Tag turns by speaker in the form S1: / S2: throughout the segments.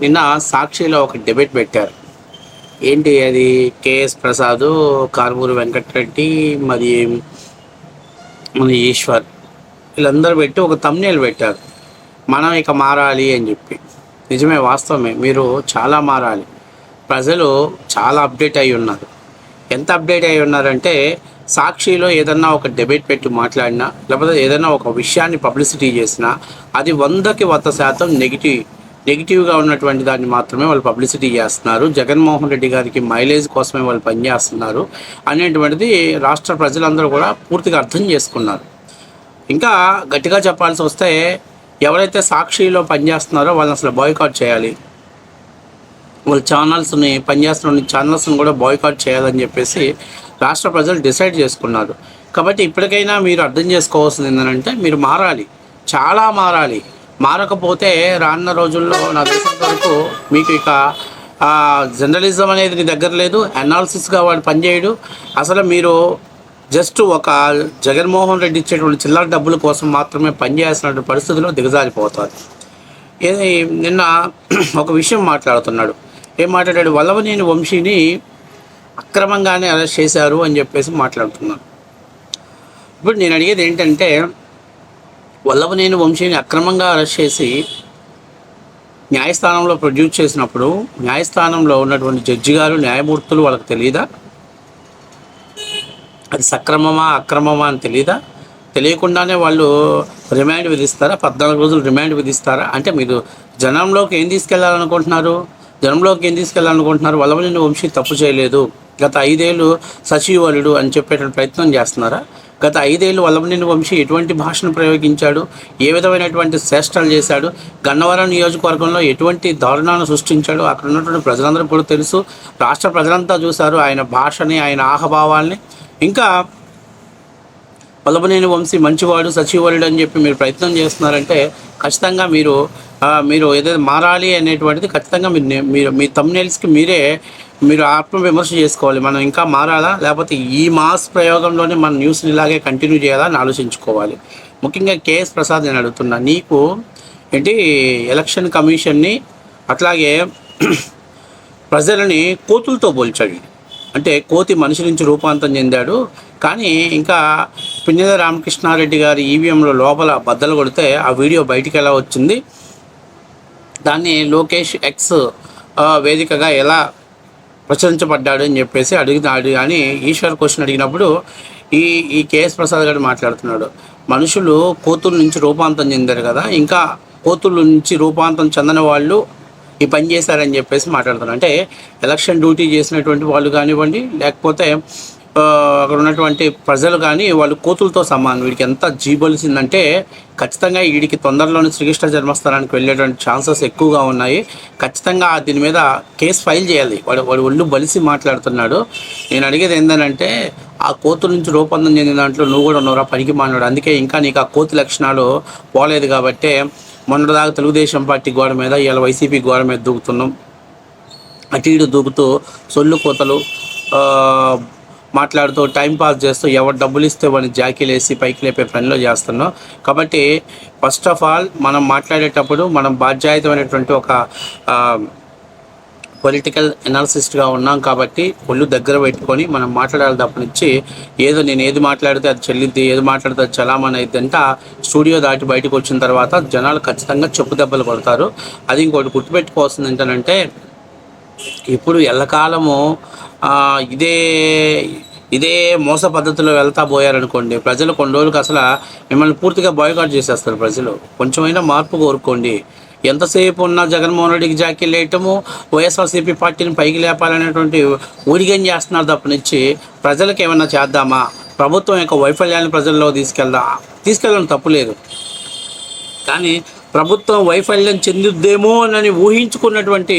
S1: నిన్న సాక్షిలో ఒక డిబేట్ పెట్టారు. ఏంటి అది? కేఎస్ ప్రసాద్ కారుమూరి వెంకటరెడ్డి మరి మన ఈశ్వర్ వీళ్ళందరూ పెట్టి ఒక తమ్నేలు పెట్టారు. మనం ఇక మారాలి అని చెప్పి. నిజమే వాస్తవమే. మీరు చాలా మారాలి. ప్రజలు చాలా అప్డేట్ అయి ఉన్నారు. ఎంత అప్డేట్ అయి ఉన్నారంటే సాక్షిలో ఏదన్నా ఒక డిబేట్ పెట్టి మాట్లాడినా లేకపోతే ఏదైనా ఒక విషయాన్ని పబ్లిసిటీ చేసినా అది వందకి వంద శాతం నెగిటివ్ నెగిటివ్గా ఉన్నటువంటి దాన్ని మాత్రమే వాళ్ళు పబ్లిసిటీ చేస్తున్నారు. జగన్మోహన్ రెడ్డి గారికి మైలేజ్ కోసమే వాళ్ళు పనిచేస్తున్నారు అనేటువంటిది రాష్ట్ర ప్రజలందరూ కూడా పూర్తిగా అర్థం చేసుకున్నారు. ఇంకా గట్టిగా చెప్పాల్సి వస్తే ఎవరైతే సాక్షిలో పనిచేస్తున్నారో వాళ్ళని అసలు బాయ్కాట్ చేయాలి. వాళ్ళ ఛానల్స్ని పనిచేస్తున్న ఛానల్స్ని కూడా బాయ్కాట్ చేయాలని చెప్పేసి రాష్ట్ర ప్రజలు డిసైడ్ చేసుకున్నారు. కాబట్టి ఇప్పటికైనా మీరు అర్థం చేసుకోవాల్సింది ఏంటంటే మీరు మారాలి. చాలా మారాలి. మారకపోతే రానున్న రోజుల్లో నా దేశం వరకు మీకు ఇక జర్నలిజం అనేది నీ దగ్గర లేదు అనాలిసిస్గా వాడు పనిచేయడు. అసలు మీరు జస్ట్ ఒక జగన్మోహన్ రెడ్డి ఇచ్చేటువంటి చిల్లర డబ్బుల కోసం మాత్రమే పనిచేస్తున్నటువంటి పరిస్థితిలో దిగజారిపోతుంది ఏది నిన్న ఒక విషయం మాట్లాడుతున్నాడు. ఏం మాట్లాడాడు? వల్లవనేని వంశీని అక్రమంగానే అరెస్ట్ చేశారు అని చెప్పేసి మాట్లాడుతున్నాను ఇప్పుడు నేను అడిగేది ఏంటంటే వల్లభనేని వంశీని అక్రమంగా అరెస్ట్ చేసి న్యాయస్థానంలో ప్రొడ్యూస్ చేసినప్పుడు న్యాయస్థానంలో ఉన్నటువంటి జడ్జి గారు న్యాయమూర్తులు వాళ్ళకి తెలియదా అది సక్రమమా అక్రమమా అని తెలియదా తెలియకుండానే వాళ్ళు రిమాండ్ విధిస్తారా? పద్నాలుగు రోజులు రిమాండ్ విధిస్తారా? అంటే మీరు జనంలోకి ఏం తీసుకెళ్ళాలనుకుంటున్నారు? జనంలోకి ఏం తీసుకెళ్ళాలనుకుంటున్నారు? వల్లభనేని వంశీ తప్పు చేయలేదు. గత ఐదేళ్ళు సచివలుడు అని చెప్పేటువంటి ప్రయత్నం చేస్తున్నారా? గత ఐదేళ్ళు వల్లభనేని వంశీ ఎటువంటి భాషను ప్రయోగించాడు? ఏ విధమైనటువంటి చేష్టలు చేశాడు? గన్నవరం నియోజకవర్గంలో ఎటువంటి దారుణాలను సృష్టించాడు? అక్కడ ఉన్నటువంటి ప్రజలందరూ కూడా తెలుసు. రాష్ట్ర ప్రజలంతా చూశారు ఆయన భాషని ఆయన ఆహభావాల్ని. ఇంకా వల్లభనేని వంశీ మంచివాడు సచివాడు అని చెప్పి మీరు ప్రయత్నం చేస్తున్నారంటే ఖచ్చితంగా మీరు మీరు ఏదైతే మారాలి అనేటువంటిది ఖచ్చితంగా మీరు మీరు మీ తమ్నేల్స్కి మీరే మీరు ఆత్మ విమర్శ చేసుకోవాలి. మనం ఇంకా మారాలా? లేకపోతే ఈ మాస్ ప్రయోగంలోనే మన న్యూస్ని ఇలాగే కంటిన్యూ చేయాలా అని ఆలోచించుకోవాలి. ముఖ్యంగా కేఎస్ ప్రసాద్ నేను అడుగుతున్నా నీకు ఏంటి ఎలక్షన్ కమిషన్ని అట్లాగే ప్రజలని కోతులతో పోల్చాడు అంటే కోతి మనిషి నుంచి రూపాంతరం చెందాడు. కానీ ఇంకా పిన్నెల రామకృష్ణారెడ్డి గారి ఈవీఎంలో లోపల బద్దలు కొడితే ఆ వీడియో బయటికి ఎలా వచ్చింది? దాన్ని లోకేష్ ఎక్స్ వేదికగా ఎలా ప్రచురించబడ్డాడు అని చెప్పేసి అడిగినాడు అని ఈశ్వర్ క్వశ్చన్ అడిగినప్పుడు ఈ ఈ కేఎస్ ప్రసాద్ గారు మాట్లాడుతున్నాడు. మనుషులు కోతుల నుంచి రూపాంతరం చెందారు కదా. ఇంకా కోతుల నుంచి రూపాంతరం చెందని వాళ్ళు ఈ పని చేశారని చెప్పేసి మాట్లాడుతున్నారు. అంటే ఎలక్షన్ డ్యూటీ చేసినటువంటి వాళ్ళు కానివ్వండి లేకపోతే అక్కడ ఉన్నటువంటి ప్రజలు కానీ వాళ్ళు కోతులతో సమానం. వీడికి ఎంత జీబలిసిందంటే ఖచ్చితంగా వీడికి తొందరలోనే శ్రీకృష్ణ జన్మస్థానానికి వెళ్ళేటువంటి ఛాన్సెస్ ఎక్కువగా ఉన్నాయి. ఖచ్చితంగా దీని మీద కేసు ఫైల్ చేయాలి. వాడు వాడు ఒళ్ళు బలిసి మాట్లాడుతున్నాడు. నేను అడిగేది ఏంటంటే ఆ కోతుల నుంచి రూపొందం చెందిన దాంట్లో నువ్వు కూడా ఉన్నారా పనికి మాట్లాడు అందుకే ఇంకా నీకు ఆ కోతి లక్షణాలు పోలేదు కాబట్టి మొన్నటిదాకా తెలుగుదేశం పార్టీ గోడ మీద ఇవాళ వైసీపీ గోడ మీద దూకుతున్నాం. అటు ఇటు దూకుతూ సొల్లు కోతలు మాట్లాడుతూ టైం పాస్ చేస్తూ ఎవరు డబ్బులు ఇస్తే వాడిని జాకీలు వేసి పైకి లేపే పనిలో చేస్తున్నాం. కాబట్టి ఫస్ట్ ఆఫ్ ఆల్ మనం మాట్లాడేటప్పుడు మనం బాధ్యాయుతమైనటువంటి ఒక పొలిటికల్ ఎనాలిసిస్ట్గా ఉన్నాం కాబట్టి ఒళ్ళు దగ్గర పెట్టుకొని మనం మాట్లాడాలి తప్పనిచ్చి ఏదో నేను ఏది మాట్లాడితే అది చెల్లిద్ది ఏది మాట్లాడితే అది చలామణి అయింది అంటే స్టూడియో దాటి బయటకు వచ్చిన తర్వాత జనాలు ఖచ్చితంగా చెప్పు దెబ్బలు పడతారు అది ఇంకోటి గుర్తుపెట్టుకోవాల్సింది ఏంటంటే ఇప్పుడు ఎల్లకాలము ఇదే ఇదే మోస పద్ధతిలో వెళ్తా పోయారనుకోండి ప్రజలు కొన్ని రోజులకు అసలు మిమ్మల్ని పూర్తిగా బాయ్కాట్ చేసేస్తారు ప్రజలు. కొంచెమైనా మార్పు కోరుకోండి. ఎంతసేపు ఉన్నా జగన్మోహన్ రెడ్డికి జాకీ లేయటము వైఎస్ఆర్సీపీ పార్టీని పైకి లేపాలనేటువంటి ఊరిగం చేస్తున్నారు తప్పనిచ్చి ప్రజలకు ఏమైనా చేద్దామా? ప్రభుత్వం యొక్క వైఫల్యాన్ని ప్రజల్లో తీసుకెళ్దా? తీసుకెళ్ళడం తప్పులేదు కానీ ప్రభుత్వం వైఫల్యం చెందుద్దేమో అని ఊహించుకున్నటువంటి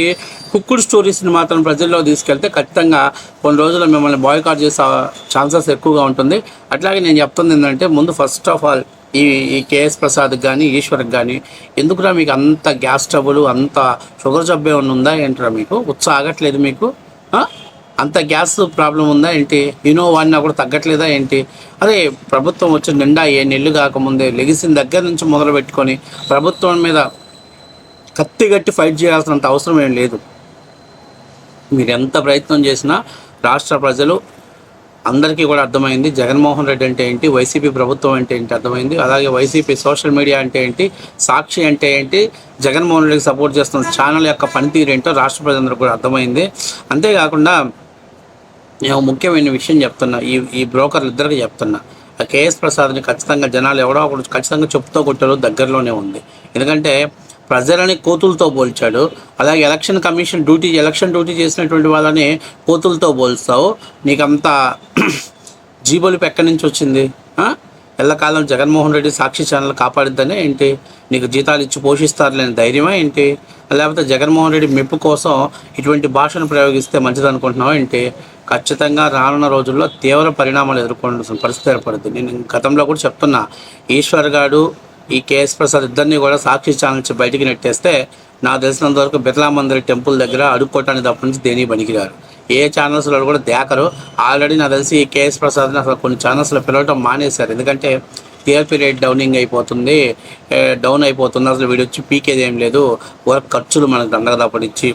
S1: కుక్కుడు స్టోరీస్ని మాత్రం ప్రజల్లో తీసుకెళ్తే ఖచ్చితంగా కొన్ని రోజులు మిమ్మల్ని బాయ్కాట్ చేసే ఛాన్సెస్ ఎక్కువగా ఉంటుంది. అట్లాగే నేను చెప్తుంది ఏంటంటే ముందు ఫస్ట్ ఆఫ్ ఆల్ ఈ ఈ కేఎస్ ప్రసాద్ కానీ ఈశ్వర్కి కానీ ఎందుకురా మీకు అంత గ్యాస్ ట్రబుల్ అంత షుగర్ జబ్బు ఏమైనా ఉందా ఏంటరా మీకు? ఉత్సాహ ఆగట్లేదు మీకు? అంత గ్యాస్ ప్రాబ్లం ఉందా ఏంటి? ఇనో వాడినా కూడా తగ్గట్లేదా ఏంటి? అదే ప్రభుత్వం వచ్చి నిండా ఏ నెల్లు కాకముందే లెగిసిన దగ్గర నుంచి మొదలు పెట్టుకొని ప్రభుత్వం మీద కత్తి గట్టి ఫైట్ చేయాల్సినంత అవసరం ఏం లేదు. మీరు ఎంత ప్రయత్నం చేసినా రాష్ట్ర ప్రజలు అందరికీ కూడా అర్థమైంది. జగన్మోహన్ రెడ్డి అంటే ఏంటి? వైసీపీ ప్రభుత్వం అంటే ఏంటి? అర్థమైంది. అలాగే వైసీపీ సోషల్ మీడియా అంటే ఏంటి? సాక్షి అంటే ఏంటి? జగన్మోహన్ రెడ్డికి సపోర్ట్ చేస్తున్న ఛానల్ యొక్క పనితీరు ఏంటో రాష్ట్ర ప్రజలందరూ కూడా అర్థమైంది. అంతేకాకుండా నేను ముఖ్యమైన విషయం చెప్తున్నా. ఈ ఈ బ్రోకర్లు ఇద్దరికి చెప్తున్నా. కేఎస్ ప్రసాద్ని ఖచ్చితంగా జనాలు ఎవడో ఒకడు ఖచ్చితంగా చెప్తూ కొట్టారో దగ్గరలోనే ఉంది. ఎందుకంటే ప్రజలని కోతులతో పోల్చాడు. అలాగే election commission duty election duty చేసినటువంటి వాళ్ళని కోతులతో పోల్స్తావు నీకంతా జీబోలిపు ఎక్కడి నుంచి వచ్చింది? ఎల్లకాలం జగన్మోహన్ రెడ్డి సాక్షి ఛానల్ కాపాడిద్దనే ఏంటి? నీకు జీతాలు ఇచ్చి పోషిస్తారులేని ధైర్యమా ఏంటి? లేకపోతే జగన్మోహన్ రెడ్డి మెప్పు కోసం ఇటువంటి భాషను ప్రయోగిస్తే మంచిది అనుకుంటున్నావా ఏంటి? ఖచ్చితంగా రానున్న రోజుల్లో తీవ్ర పరిణామాలు ఎదుర్కొంటున్న పరిస్థితి ఏర్పడుతుంది. నేను గతంలో కూడా చెప్తున్నా ఈశ్వర్ గారు ఈ కేఎస్ ప్రసాద్ ఇద్దరిని కూడా సాక్షి ఛానల్ నుంచి బయటికి నెట్టేస్తే నాకు తెలిసినంత వరకు బిర్లా మందిర్ టెంపుల్ దగ్గర అడుక్కోవటానికి తప్ప నుంచి దేని పనికిరారు. ఏ ఛానల్స్లో కూడా దేకరు. ఆల్రెడీ నాకు తెలిసి ఈ కేఎస్ ప్రసాద్ని అసలు కొన్ని ఛానల్స్లో పిలవటం మానేశారు. ఎందుకంటే టీఆర్పీ రేట్ డౌనింగ్ అయిపోతుంది. డౌన్ అయిపోతుంది. అసలు వీడు వచ్చి పీకేది ఏం లేదు. వర్క్ ఖర్చులు మనకు దండగ తప్పనిచ్చి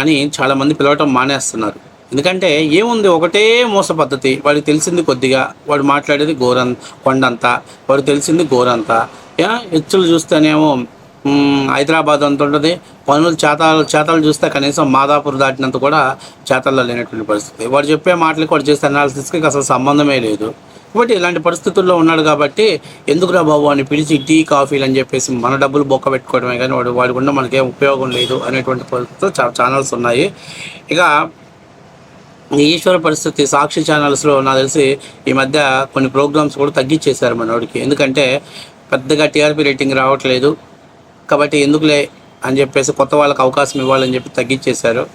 S1: అని చాలామంది పిలవటం మానేస్తున్నారు. ఎందుకంటే ఏముంది ఒకటే మోస పద్ధతి. వాడికి తెలిసింది కొద్దిగా. వాడు మాట్లాడేది గోరం కొండంతా. వాడు తెలిసింది గోరంతా హెచ్చులు చూస్తేనేమో హైదరాబాద్ అంత ఉంటుంది. పనులు చేతాలు చేతలు చూస్తే కనీసం మాదాపూర్ దాటినంత కూడా చేతల్లో లేనటువంటి పరిస్థితి. వాడు చెప్పే మాటలకి వాడు చేసే అనాలిసిస్కి అసలు సంబంధమే లేదు. కాబట్టి ఇలాంటి పరిస్థితుల్లో ఉన్నాడు కాబట్టి ఎందుకురా బాబు అని పిలిచి టీ కాఫీలు అని చెప్పేసి మన డబ్బులు బొక్క పెట్టుకోవడమే కానీ వాడు వాడి కూడా మనకేం ఉపయోగం లేదు అనేటువంటి పరిస్థితులు ఛానల్స్ ఉన్నాయి. ఇక ఈశ్వర పరిస్థితి సాక్షి ఛానల్స్లో నాకు తెలిసి ఈ మధ్య కొన్ని ప్రోగ్రామ్స్ కూడా తగ్గించేశారు మనోడికి ఎందుకంటే పెద్దగా టీఆర్పీ రేటింగ్ రావట్లేదు. కాబట్టి ఎందుకులే అని చెప్పేసి కొత్త వాళ్ళకి అవకాశం ఇవ్వాలని చెప్పి తగ్గించేశారు.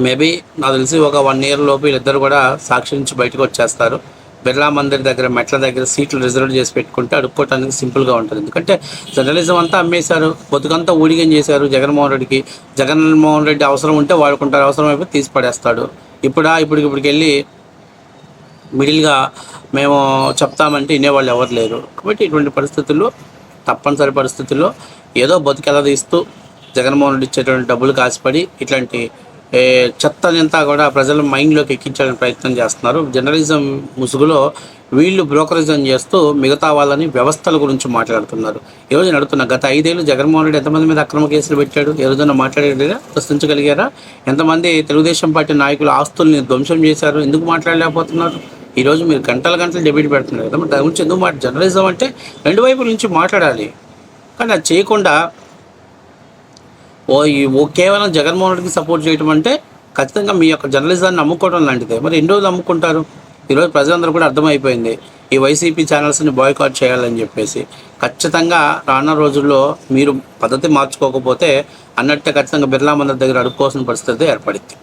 S1: మేబీ నాకు తెలిసి ఒక వన్ ఇయర్ లోపు వీళ్ళిద్దరు కూడా సాక్షి నుంచి బయటకు వచ్చేస్తారు. బిర్లా మందిర్ దగ్గర మెట్ల దగ్గర సీట్లు రిజర్వ్ చేసి పెట్టుకుంటే అడుక్కోవడానికి సింపుల్గా ఉంటుంది. ఎందుకంటే జర్నలిజం అంతా అమ్మేశారు బతుకంతా ఊడిగం చేశారు జగన్మోహన్ రెడ్డికి. జగన్మోహన్ రెడ్డి అవసరం ఉంటే వాడుకుంటారు అవసరం అయిపోయి తీసి పడేస్తాడు. ఇప్పుడా ఇప్పటికి ఇప్పటికి వెళ్ళి మిడిల్గా మేము చెప్తామంటే వినేవాళ్ళు ఎవరు లేరు. కాబట్టి ఇటువంటి పరిస్థితుల్లో తప్పనిసరి పరిస్థితుల్లో ఏదో బతికెలా తీస్తూ జగన్మోహన్ రెడ్డి ఇచ్చేటువంటి డబ్బులు కాసిపడి ఇట్లాంటి చెత్తనంతా కూడా ప్రజల మైండ్లోకి ఎక్కించాలని ప్రయత్నం చేస్తున్నారు. జర్నలిజం ముసుగులో వీళ్ళు బ్రోకరిజం చేస్తూ మిగతా వాళ్ళని వ్యవస్థల గురించి మాట్లాడుతున్నారు. ఈ రోజు నడుతున్న గత ఐదేళ్ళు జగన్మోహన్ రెడ్డి ఎంతమంది మీద అక్రమ కేసులు పెట్టాడు? ఏ రోజున ప్రశ్నించగలిగారా? ఎంతమంది తెలుగుదేశం పార్టీ నాయకులు ఆస్తుల్ని ధ్వంసం చేశారు? ఎందుకు మాట్లాడలేకపోతున్నారు? ఈరోజు మీరు గంటల గంటలు డెబిట్ పెడుతున్నారు కదా. దాని గురించి ఎందుకు మాట జర్నలిజం అంటే రెండు వైపుల నుంచి మాట్లాడాలి. కానీ అది చేయకుండా ఓ ఈ ఓ కేవలం జగన్మోహన్ రెడ్డికి సపోర్ట్ చేయడం అంటే ఖచ్చితంగా మీ యొక్క జర్నలిజాన్ని నమ్ముకోవడం లాంటిదే. మరి ఎన్ని రోజులు నమ్ముకుంటారు? ఈరోజు ప్రజలందరూ కూడా అర్థమైపోయింది. ఈ వైసీపీ ఛానల్స్ని బాయ్కాట్ చేయాలని చెప్పేసి. ఖచ్చితంగా రానున్న రోజుల్లో మీరు పద్ధతి మార్చుకోకపోతే అన్నట్టే ఖచ్చితంగా బిర్లా మందిర్ దగ్గర అడుక్కోవాల్సిన పరిస్థితి ఏర్పడింది.